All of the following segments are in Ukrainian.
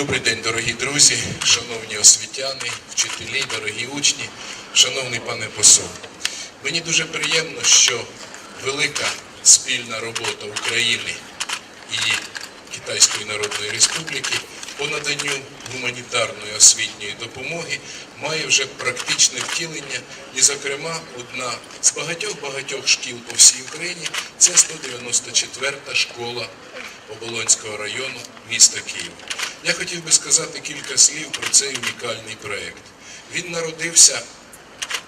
Добрий день, дорогі друзі, шановні освітяни, вчителі, дорогі учні, шановний пане посол. Мені дуже приємно, що велика спільна робота України і Китайської Народної Республіки по наданню гуманітарної освітньої допомоги має вже практичне втілення. І, зокрема, одна з багатьох-багатьох шкіл по всій Україні це 194-та школа Оболонського району міста Києва. Я хотів би сказати кілька слів про цей унікальний проєкт. Він народився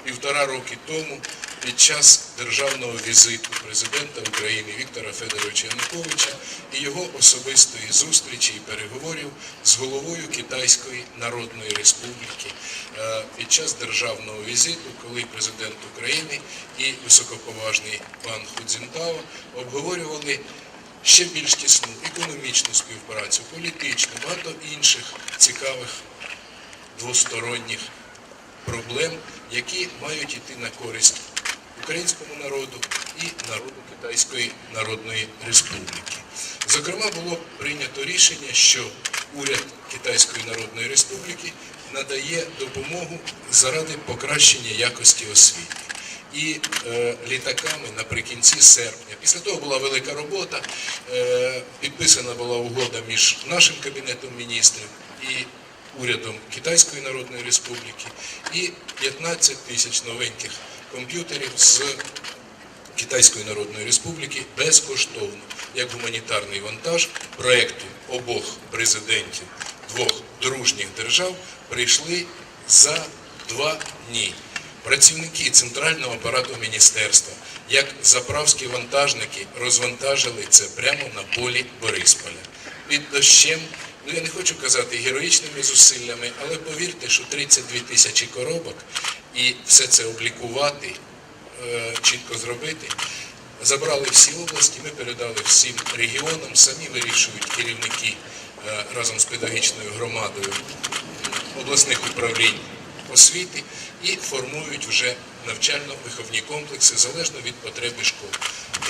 півтора роки тому під час державного візиту президента України Віктора Федоровича Януковича і його особистої зустрічі і переговорів з головою Китайської Народної Республіки е, під час державного візиту, коли президент України і високоповажний пан Худзінтао обговорювали ще більш тісну економічну співпрацю, політичну, багато інших цікавих двосторонніх проблем, які мають йти на користь українському народу і народу Китайської Народної Республіки. Зокрема, було прийнято рішення, що уряд Китайської Народної Республіки надає допомогу заради покращення якості освіти. І е, літаками наприкінці серпня. Після того була велика робота. Е, підписана була угода між нашим кабінетом міністрів і урядом Китайської Народної Республіки, і 15 тисяч новеньких комп'ютерів з Китайської Народної Республіки безкоштовно, як гуманітарний вантаж проєкту обох президентів двох дружніх держав прийшли за два дні. Працівники центрального апарату міністерства, як заправські вантажники, розвантажили це прямо на полі Борисполя. Під дощем, ну я не хочу казати героїчними зусиллями, але повірте, що 32 тисячі коробок і все це облікувати, е, чітко зробити. Забрали всі області, ми передали всім регіонам, самі вирішують керівники е, разом з педагогічною громадою обласних управлінь освіти і формують вже навчально-виховні комплекси залежно від потреби школ.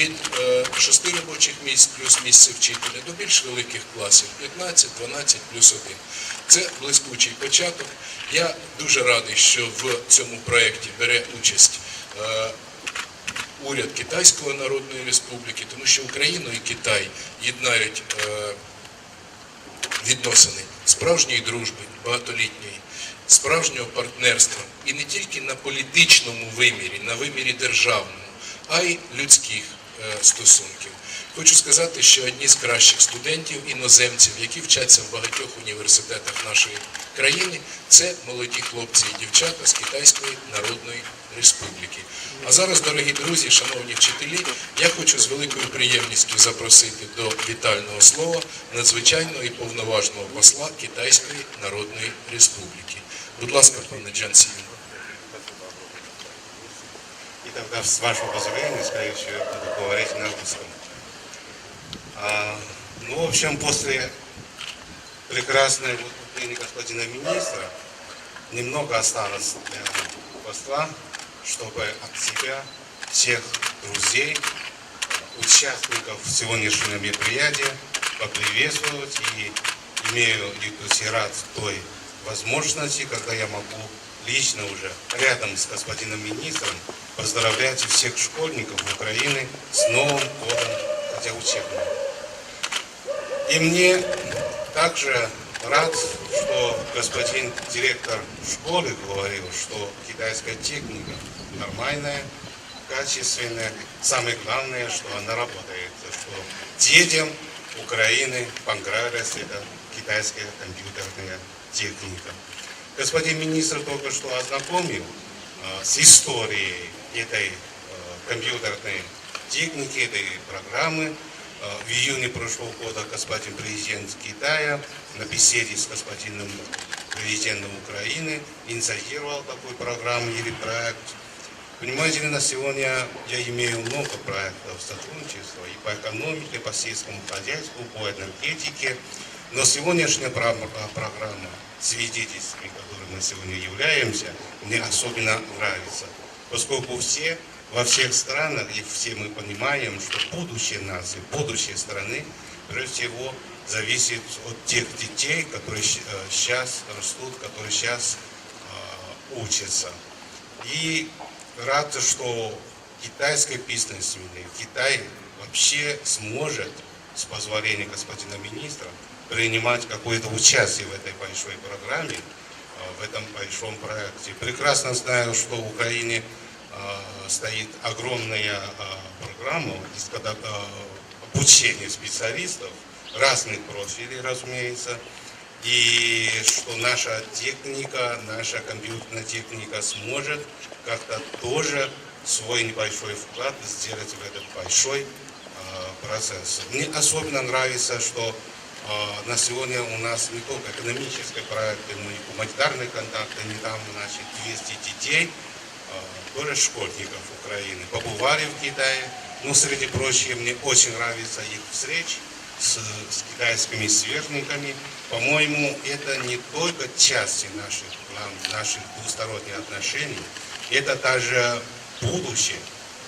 Від е, шести робочих місць плюс місце вчителя до більш великих класів 15, 12 плюс 1. Це блискучий початок. Я дуже радий, що в цьому проєкті бере участь е, уряд Китайської Народної Республіки, тому що Україну і Китай єднають е, відносини справжньої дружби, багатолітньої, справжнього партнерства і не тільки на політичному вимірі, на вимірі державному, а й людських е, стосунків. Хочу сказати, що одні з кращих студентів, іноземців, які вчаться в багатьох університетах нашої країни, це молоді хлопці і дівчата з Китайської Народної Республіки. А зараз, дорогі друзі, шановні вчителі, я хочу з великою приємністю запросити до вітального слова надзвичайного і повноважного посла Китайської Народної Республіки. Будь ласка, пане Джан Сівін. И тогда, с вашего позволения, я буду говорить на русском. А, ну, в общем, после прекрасной выступления господина министра, немного осталось для посла, чтобы от себя, всех друзей, участников сегодняшнего мероприятия поприветствовать и имею рад той возможности, когда я могу лично уже рядом с господином министром поздравлять всех школьников Украины с Новым годом, хотя учебным. И мне также рад, что господин директор школы говорил, что китайская техника нормальная, качественная. Самое главное, что она работает, что детям Украины понравилась эта китайская компьютерная техника. Господин министр только что ознакомил э, с историей этой э, компьютерной техники, этой программы. Э, В июне прошлого года господин президент Китая на беседе с господином президентом Украины инициировал такую программу или проект. Понимаете на сегодня я имею много проектов сотрудничества и по экономике, и по сельскому хозяйству, по энергетике. Но сегодняшняя про- программа, свидетельствами которой мы сегодня являемся, мне особенно нравится. Поскольку все во всех странах, и все мы понимаем, что будущее нации, будущее страны, прежде всего, зависит от тех детей, которые сейчас растут, которые сейчас учатся. И рад, что китайская бизнес Китай вообще сможет, с позволения господина министра, принимать какое-то участие в этой большой программе, э, в этом большом проекте. Прекрасно знаю, что в Украине э, стоит огромная э, программа э, обучения специалистов разных профилей, разумеется, и что наша техника, наша компьютерная техника сможет как-то тоже свой небольшой вклад сделать в этот большой процесс. Мне особенно нравится, что на сегодня у нас не только экономические проекты, но и гуманитарные контакты. Недавно значит, 200 детей, э, тоже школьников Украины, побывали в Китае. Ну, среди прочего, мне очень нравится их встречи с, с китайскими сверстниками. По-моему, это не только части наших, план- наших двусторонних отношений, это даже будущее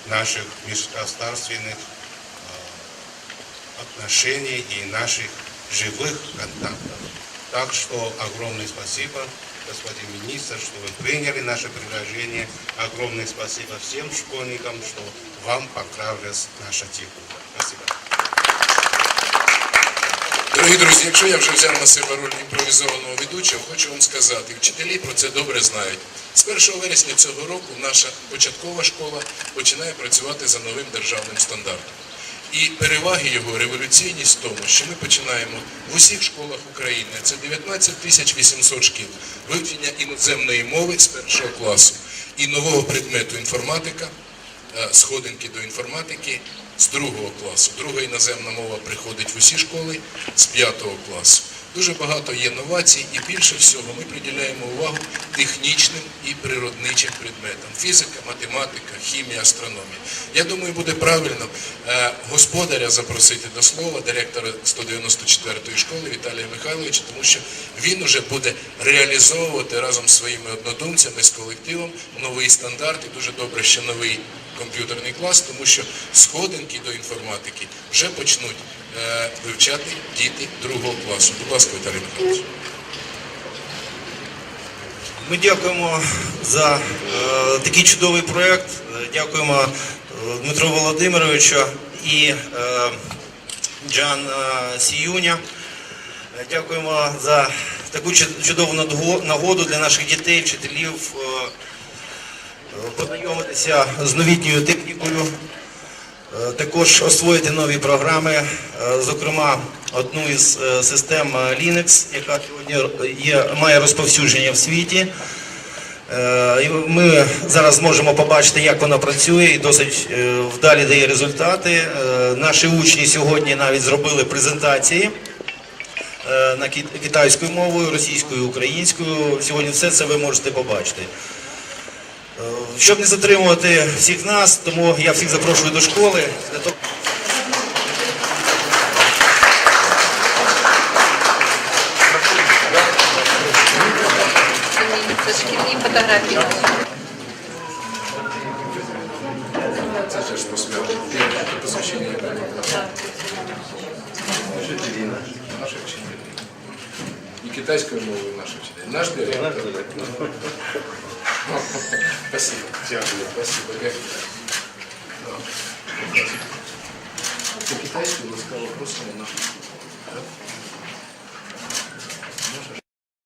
наших межгосударственных э, отношений и наших живых контактов. Так что огромное спасибо, господин министр, что вы приняли наше предложение. Огромное спасибо всем школьникам, что вам понравилась наша техника. Спасибо. Дорогі друзі, якщо я вже взяв на себе роль імпровізованого ведучого, хочу вам сказати, вчителі про це добре знають. З 1 вересня цього року наша початкова школа починає працювати за новим державним стандартом. І переваги його революційність в тому, що ми починаємо в усіх школах України, це 19 тисяч 800 шкіл, вивчення іноземної мови з першого класу і нового предмету інформатика, е, сходинки до інформатики з другого класу. Друга іноземна мова приходить в усі школи з п'ятого класу. Дуже багато є новацій і більше всього ми приділяємо увагу технічним і природничим предметам. Фізика, математика, хімія, астрономія. Я думаю, буде правильно е, господаря запросити до слова, директора 194-ї школи Віталія Михайловича, тому що він уже буде реалізовувати разом з своїми однодумцями, з колективом новий стандарт і дуже добре, що новий комп'ютерний клас, тому що сходинки до інформатики вже почнуть вивчати діти другого класу. Будь ласка, Віталій Михайлович. Ми дякуємо за е, такий чудовий проєкт. Е, Дякуємо е, Дмитру Володимировичу і е, Джан е, Сіюня. Е, Дякуємо за таку чудову нагоду для наших дітей, вчителів е, е, познайомитися з новітньою технікою. Також освоїти нові програми, е, зокрема одну із е, систем е, Linux, яка сьогодні є, має розповсюдження в світі. Ми зараз зможемо побачити, як вона працює і досить вдалі дає результати. Наші учні сьогодні навіть зробили презентації на китайською мовою, російською, українською. Сьогодні все це ви можете побачити. Е, Щоб не затримувати всіх нас, тому я всіх запрошую до школи. Це шкільні фотографії. Це ж посвято. Посвящення. Наші вчителі. І китайською мовою наші вчителі. Наш директор. Спасибо. Дякую. Спасибо. Дякую. По китайською ласкаво просимо на.